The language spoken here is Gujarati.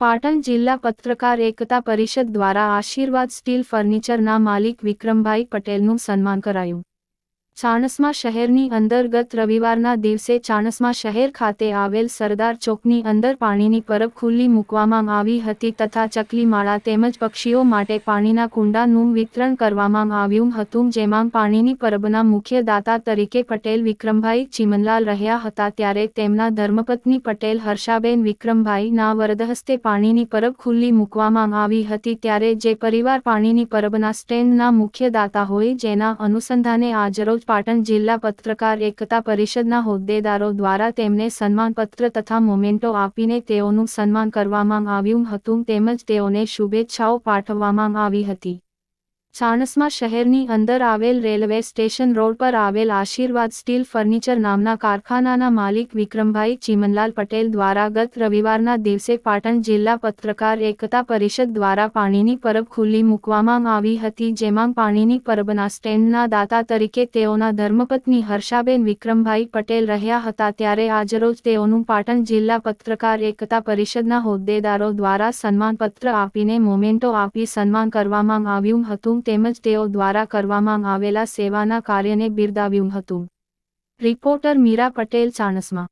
પાટણ જિલ્લા પત્રકાર એકતા પરિષદ દ્વારા આશીર્વાદ સ્ટીલ ફર્નિચરના માલિક વિક્રમભાઈ પટેલનું સન્માન કરાયું. ચાણસ્મા શહેરની અંદર ગત રવિવારના દિવસે ચાણસ્મા શહેર ખાતે આવેલ સરદાર ચોકની અંદર પાણીની પરબ ખુલ્લી મૂકવામાં આવી હતી તથા ચકલીમાળા તેમજ પક્ષીઓ માટે પાણીના કુંડાનું વિતરણ કરવામાં આવ્યું હતું, જેમાં પાણીની પરબના મુખ્ય દાતા તરીકે પટેલ વિક્રમભાઈ ચીમનલાલ રહ્યા હતા. ત્યારે તેમના ધર્મપત્ની પટેલ હર્ષાબેન વિક્રમભાઈના વરદહસ્તે પાણીની પરબ ખુલ્લી મૂકવામાં આવી હતી. ત્યારે જે પરિવાર પાણીની પરબના સ્ટેન્ડના મુખ્ય દાતા હોય, જેના અનુસંધાને આજરોજ પાટણ જિલ્લા પત્રકાર એકતા પરિષદના હોદ્દેદારો દ્વારા તેમને સન્માનપત્ર તથા મોમેન્ટો આપીને તેઓનું સન્માન કરવામાં આવ્યું હતું. તેમજ તેઓને શુભેચ્છાઓ પાઠવવામાં આવી હતી. ચાણસ્મા શહેરની અંદર આવેલ રેલવે સ્ટેશન રોડ પર આવેલ આશીર્વાદ સ્ટીલ ફર્નિચર નામના કારખાનાના માલિક વિક્રમભાઈ ચીમનલાલ પટેલ દ્વારા ગત રવિવારના દિવસે પાટણ જિલ્લા પત્રકાર એકતા પરિષદ દ્વારા પાણીની પરબ ખુલ્લી મૂકવામાં આવી હતી, જેમાં પાણીની પરબના સ્ટેન્ડના દાતા તરીકે તેઓના ધર્મપત્ની હર્ષાબેન વિક્રમભાઈ પટેલ રહ્યા હતા. ત્યારે આજરોજ તેઓનું પાટણ જિલ્લા પત્રકાર એકતા પરિષદના હોદ્દેદારો દ્વારા સન્માનપત્ર આપીને મોમેન્ટો આપી સન્માન કરવામાં આવ્યું હતું. તેમજ તેઓ દ્વારા કરવામાં આવેલા સેવાના કાર્યને બિરદાવ્યું હતું. રિપોર્ટર મીરા પટેલ ચાણસ્મા.